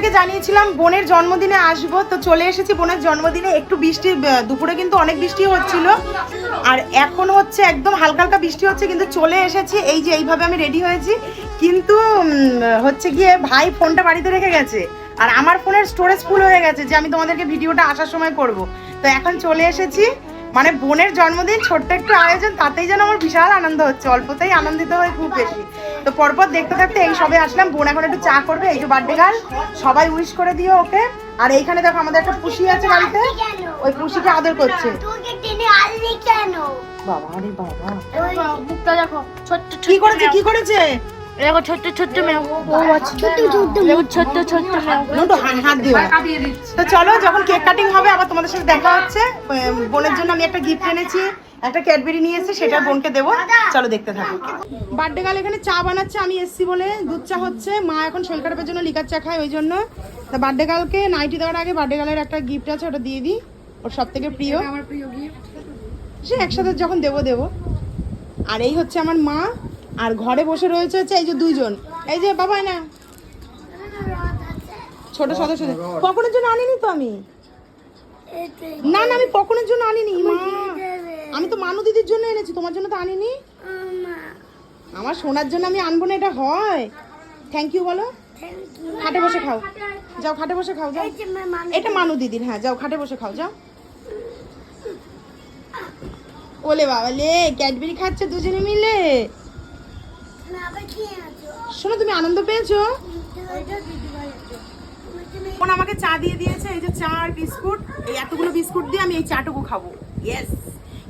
তোমাদেরকে জানিয়েছিলাম, বোনের জন্মদিনে আসব, তো চলে এসেছি বোনের জন্মদিনে। একটু বৃষ্টি দুপুরে কিন্তু অনেক বৃষ্টি হচ্ছিল। আর এখন হচ্ছে একদম হালকা হালকা বৃষ্টি হচ্ছে, কিন্তু চলে এসেছি। এই যে এইভাবে আমি রেডি হয়েছি। কিন্তু হচ্ছে গিয়ে ভাই ফোনটা বাড়িতে রেখে গেছে। আর আমার ফোনের স্টোরেজ ফুল হয়ে গেছে, যে আমি তোমাদেরকে ভিডিওটা আসার সময় করব। তো এখন চলে এসেছি। মানে বোনের জন্মদিন ছোট্ট একটু আয়োজন তাতেই যেন আমার বিশাল আনন্দ হচ্ছে। অল্পতেই আনন্দিত হয় খুব বেশি। তো পরপর দেখতে থাকতে এই সবে আসলাম বোন এখন একটু চা করবে এই যে বার্থডে গার্ল সবাই উইশ করে দিও ওকে। আর এইখানে দেখো আমাদের একটা পুষি আছে বাড়িতে ওই পুষিকে আদর করছে। বাবা আরে বাবা। মুখটা দেখো ছোট্ট কি করেছে কি করেছে? দেখো ছোট্ট ছোট্ট মেয়ে ছোট্ট ছোট্ট দেখো ছোট্ট ছোট্ট মেয়ে হাত দিও। তো চলো যখন কেক কাটিং হবে আবার তোমাদের সাথে দেখা হচ্ছে। বোনের জন্য আমি একটা গিফট এনেছি। একটা ক্যাডবেরি নিয়ে এসেছি সেটা বোনকে দেবো। চলো দেখতে থাকো। বার্থডে গাল এখানে চা বানাচ্ছে আমি এসছি বলে। দুধ চা হচ্ছে। মা এখন শরীর খারাপের জন্য লিকার চা খায় ওই জন্য। তা বার্থডে গালকে নাইটি দেওয়ার আগে বার্থডে গালের একটা গিফট আছে ওটা দিয়ে দিই। ওর সব থেকে প্রিয়। আমার প্রিয় গিফট সে একসাথে যখন দেবো দেবো। আর এই হচ্ছে আমার মা। আর ঘরে বসে রয়েছে হচ্ছে এই যে দুইজন। এই যে বাবাই না। ছোট সদস্য কখনের জন্য আনিনি তো আমি? না না, আমি কখনের জন্য আনিনি। মা, আমি তো মানু দিদির জন্য এনেছি। তোমার জন্য তো আনিনি? আমার সোনার জন্য আমি আনব না, এটা হয়। থ্যাংক ইউ বলো। খাটে বসে খাও। যাও, খাটে বসে খাও, যাও। এটা মানু দিদির হ্যাঁ যাও, খাটে বসে খাও, যাও। ওলে বাবা, লে, ক্যাডবেরি খাচ্ছে দুজনে মিলে। শোনো তুমি আনন্দ পেয়েছ? বোন আমাকে চা দিয়ে দিয়েছে? এই যে চা আর বিস্কুট এই এতগুলো বিস্কুট দিয়ে আমি এই চাটুকু খাব। ইয়েস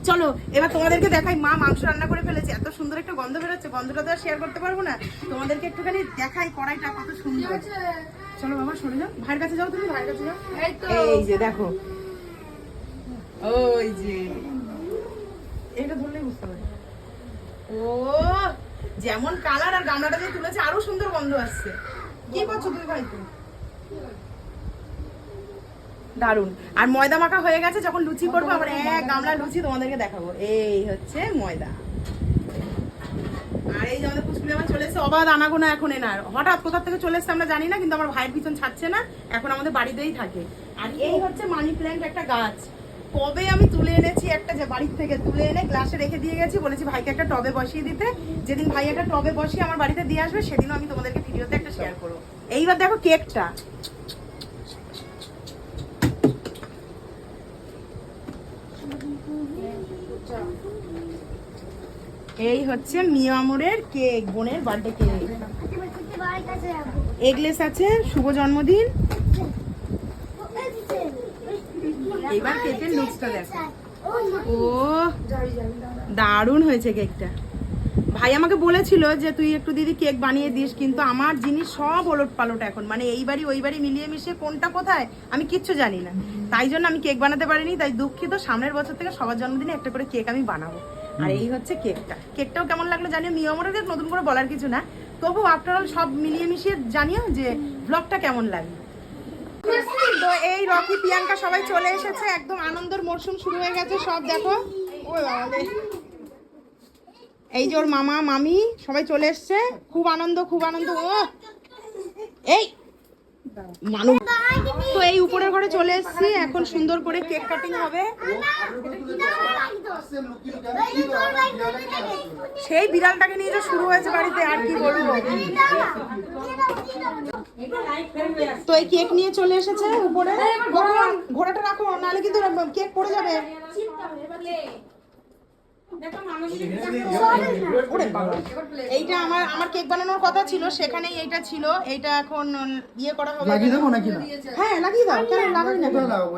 চলো এবার তোমাদেরকে দেখাই মা মাংস রান্না করে ফেলেছে। এত সুন্দর একটা গন্ধ বেরোচ্ছে গন্ধটা তো আর শেয়ার করতে পারব না। তোমাদেরকে একটুখানি দেখাই কড়াইটা কত সুন্দর। চলো বাবা সরে যাও। ভাইয়ের কাছে যাও তুমি ভাইয়ের কাছে যাও। এই এই যে দেখো। ওই যে। এটা ধরলেই বুঝতে পারি ও যেমন কালার আর গামলাটা যে তুলেছে, আরও সুন্দর গন্ধ আসছে। কি করছ তুই ভাই তুই দারুণ আর ময়দা মাখা হয়ে গেছে, যখন লুচি করব, আবার এক গামলা লুচি তোমাদেরকে দেখাবো। এই হচ্ছে ময়দা। আর এই যে আমাদের পুষ্পুলি আমার চলে এসেছে, অবাধ আনাগোনা এখন এনার। হঠাৎ কোথা থেকে চলে এসেছে আমরা জানি না, কিন্তু আমার ভাইয়ের পিছন ছাড়ছে না, এখন আমাদের বাড়িতেই থাকে। আর এই হচ্ছে মানি প্ল্যান্ট একটা গাছ। কবে আমি তুলে এনেছি? একটা যে বাড়ির থেকে তুলে এনে গ্লাসে রেখে দিয়ে গেছি। বলেছি ভাইকে একটা টবে বসিয়ে দিতে। যেদিন ভাই একটা টবে বসিয়ে আমার বাড়িতে দিয়ে আসবে সেদিনও আমি তোমাদেরকে ভিডিওতে একটা শেয়ার করব। এইবার দেখো কেকটা। এই হচ্ছে মিয়ামুরের কেক বোনের বার্থডে কেক। এগলেস আছে শুভ জন্মদিন। এবার কেকের লুকসটা দেখো। ও দারুণ হয়েছে কেকটা। ভাই আমাকে বলেছিল যে তুই একটু দিদি কেক বানিয়ে দিস কিন্তু আমার জিনিস সব ওলট পালট এখন। মানে এই বাড়ি ওই বাড়ি মিলিয়ে মিশিয়ে কোনটা কোথায় আমি কিচ্ছু জানি না। তাই জন্য আমি কেক বানাতে পারিনি তাই দুঃখিত। সামনের বছর থেকে সবার জন্মদিনে একটা করে কেক আমি বানাবো। আর এই হচ্ছে কেকটা। কেকটাও কেমন লাগল জানিও? নিয়মরে নতুন করে বলার কিছু না। তবু আফটার অল সব মিলিয়ে মিশিয়ে জানিও যে ব্লগটা কেমন লাগে তো এই রকি, প্রিয়াঙ্কা সবাই চলে এসেছে, একদম আনন্দের মরশুম শুরু হয়ে গেছে, সব দেখো। ওই এই যে ওর মামা, মামি, সবাই চলে এসছে, খুব আনন্দ খুব আনন্দ। ও! এই! মানুষ তো এই উপরের ঘরে চলে এসেছি, এখন সুন্দর করে কেক কাটিং হবে। সেই বিড়ালটাকে নিয়ে যে শুরু হয়েছে বাড়িতে, আর কি বলব? তো এই কেক নিয়ে চলে এসেছে উপরে। ঘোড়াটা রাখো নাহলে কিন্তু কেক পড়ে যাবে। এইটা আমার আমার কেক বানানোর কথা ছিল সেখানেই এইটা ছিল। এইটা এখন ইয়ে করা হবে। লাগিয়ে দেবো নাকি না? হ্যাঁ লাগিয়ে দাও। কেন লাগাই না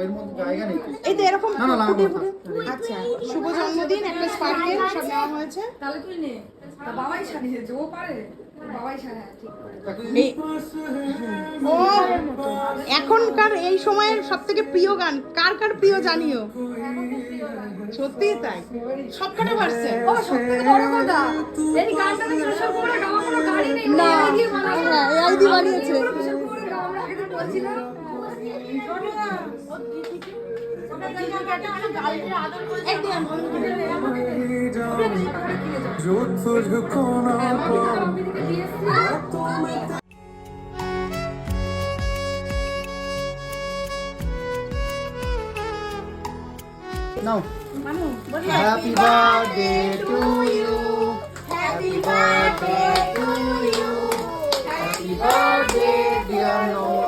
এর মধ্যে জায়গা নেই। এই তো এরকম না, না, লাগাবো ফুটে ফুটে আচ্ছা শুভ জন্মদিন একটা স্পার্কেল সব নেওয়া হয়েছে। তাহলে তুই নে। বাবাই সাজিয়েছে ও পারে। ও এখনকার এই সময়ের সব থেকে প্রিয় গান কার কার প্রিয় জানিও সত্যি তাই সবকটা ভার্সন ও সত্যি বড় কথা এই গানটা তো কিশোর কুমারের গাওয়া কোনো গানই নেই না এই। হ্যাঁ দিয়ে বানিয়েছে কিশোর কুমারের গাওয়া আমরা আগে বলছিলাম जो तुझको ना पाऊं No. Happy birthday to you. Happy birthday to you. Happy birthday, dear Noah.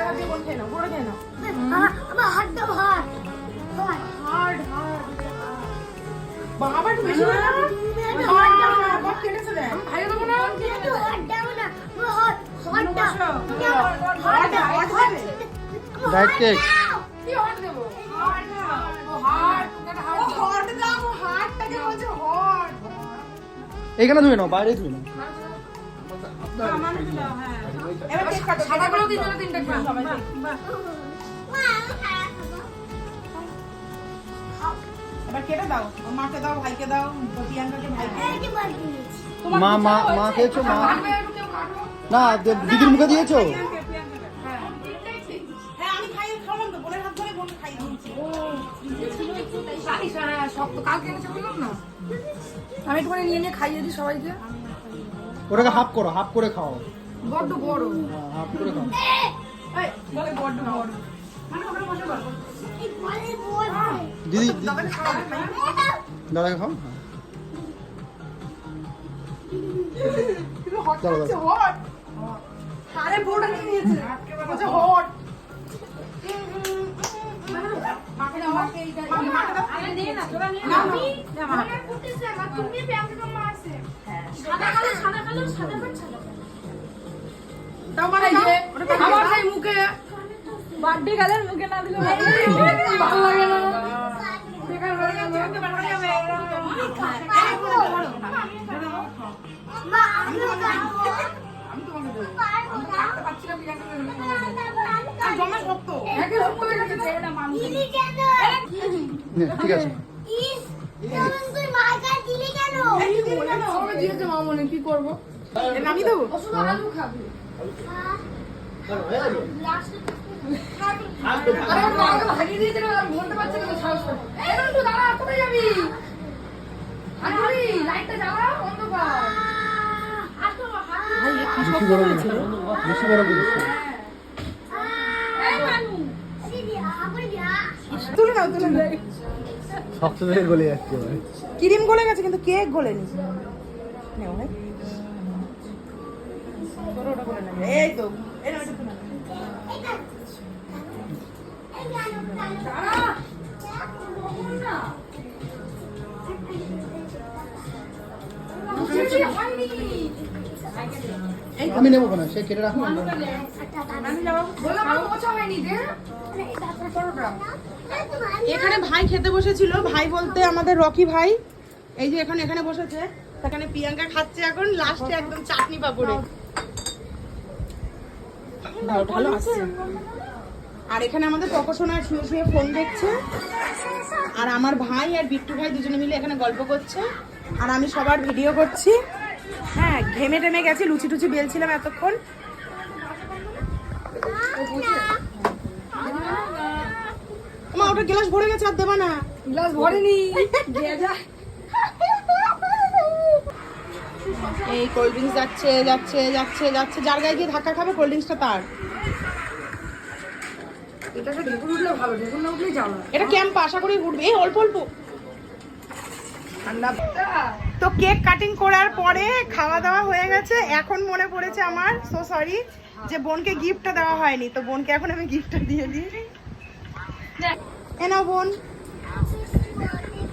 হাতে বোন খেয়ে নাও বাবা একটু বেশি। দেবো না? হার্ড কেক এখানে ধুয়ে নাও বাইরে ধুয়ে নাও। মা মা মা খেয়েছো মা? না দিদির মুখে দিয়েছ? কালকে এনেছে বললাম না? আমি একটুখানি নিয়ে নিয়ে খাইয়ে দিই সবাইকে। ওটাকে হাফ করো হাফ করে খাও। বড্ড বড় হ্যাঁ, হাফ করে খাও। বলে বড্ড বড় মানে। দিদি দাদাকে। খাও? হ্যাঁ। খাচ্ছে, হট। আরে বউটা নিয়েছে। আমার সেই মুখে বার্থডে গালের মুখে না দিলে ভালো লাগে। না। বেকার হয়ে গেল এই, বলে দাও, বলো। আমি তোমাকে দেবো। পাচ্ছি না বিরিয়ানি আর জমা শক্ত। একে রকম করে গেছে ছেলেটা মানুষ নে, ঠিক আছে এই, দিদি মামনি কি করব? নামিয়ে দেবো? আলু খাবে। বেশি বেশি মানু তুলে নাও তুলে নাও। শক্ত থেকে গলে যাচ্ছে ক্রিম গলে গেছে কিন্তু কেক গলেনি। এই তো। আমি নেব না সে কেটে রাখুন বললাম আমার মোছা হয়নি রে পরোটা এখানে ভাই খেতে বসেছিল। ভাই বলতে আমাদের রকি ভাই। এই যে এখানে এখানে বসেছে। সেখানে প্রিয়াঙ্কা খাচ্ছে এখন লাস্টে একদম চাটনি পাপড়ে। ভালো আছে আর এখানে আমাদের পকোশোনা শুয়ে শুয়ে ফোন দেখছে। আর আমার ভাই আর বিট্টু ভাই দুজনে মিলে এখানে গল্প করছে। আর আমি সবার ভিডিও করছি। হ্যাঁ ঘেমে টেমে গেছি লুচি টুচি বেলছিলাম এতক্ষণ। মা ওটা গ্লাস ভরে গেছে আর দেবা না। গ্লাস ভরেনি। এই কোল্ড ড্রিঙ্কস যাচ্ছে যাচ্ছে যাচ্ছে যাচ্ছে। যার গায়ে গিয়ে ধাক্কা খাবে কোল্ড ড্রিঙ্কসটা তার। এটা ক্যাম্প আশা করি উঠবে। এই অল্প অল্প। তো কেক কাটিং করার পরে খাওয়া দাওয়া হয়ে গেছে। এখন মনে পড়েছে আমার সো সরি যে বোনকে গিফটটা দেওয়া হয়নি। তো বোনকে এখন আমি গিফটটা দিয়ে দিই। এ নাও বোন।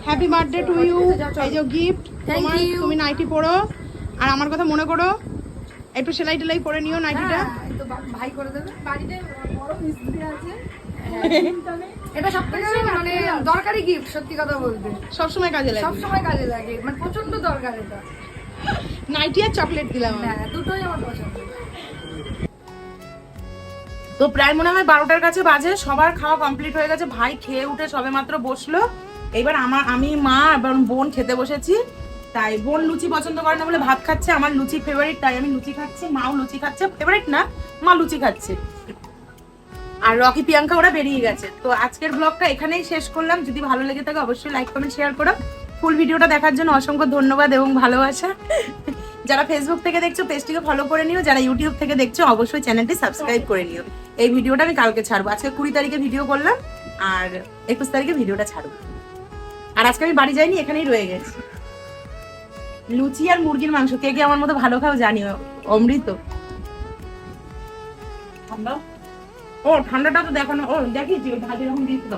হ্যাপি বার্থডে টু ইউ এই যে গিফট তোমার. তুমি নাইটি পরো। আর আমার কথা মনে করো একটু সেলাই টেলাই করে নিও নাইটিটা। হ্যাঁ, ভাই করে দেবে। বাড়িতে বড় মিস্ত্রি আছে এটা সব মানে দরকারি গিফট সত্যি কথা বলতে। সবসময় কাজে লাগে। সময় কাজে লাগে মানে প্রচণ্ড দরকার এটা। নাইটি আর চকলেট দিলাম হ্যাঁ দুটোই আমার পছন্দ। তো প্রায় মনে হয় বারোটার কাছে বাজে সবার খাওয়া কমপ্লিট হয়ে গেছে। ভাই খেয়ে উঠে সবে মাত্র বসল। এবার আমার আমি মা এবং বোন খেতে বসেছি। তাই বোন লুচি পছন্দ করে না বলে ভাত খাচ্ছে, আমার লুচি ফেভারিট তাই আমি লুচি খাচ্ছি, মাও লুচি খাচ্ছে ফেভারিট না, মা লুচি খাচ্ছে। আর রকি প্রিয়াঙ্কা ওরা বেরিয়ে গেছে। তো আজকের ব্লগটা এখানেই শেষ করলাম। যদি ভালো লেগে থাকে অবশ্যই লাইক কমেন্ট শেয়ার করো। ফুল ভিডিওটা দেখার জন্য অসংখ্য ধন্যবাদ এবং ভালোবাসা। যারা ফেসবুক থেকে দেখছ, পেজটিকে ফলো করে নিও। যারা ইউটিউব থেকে দেখছ, অবশ্যই চ্যানেলটি সাবস্ক্রাইব করে নিও। এই ভিডিওটা আমি কালকে ছাড়বো। আজকে কুড়ি তারিখে ভিডিও করলাম, আর একুশ তারিখে ভিডিওটা ছাড়বো। আর আজকে আমি বাড়ি যাইনি, এখানেই রয়ে গেছি। লুচি আর মুরগির মাংস কে কে আমার মতো ভালো খাও জানি অমৃত। ঠান্ডা? ও ঠান্ডাটা তো দেখো না। ও দেখিয়েছি ভাজি রকম যখন দিয়েছিল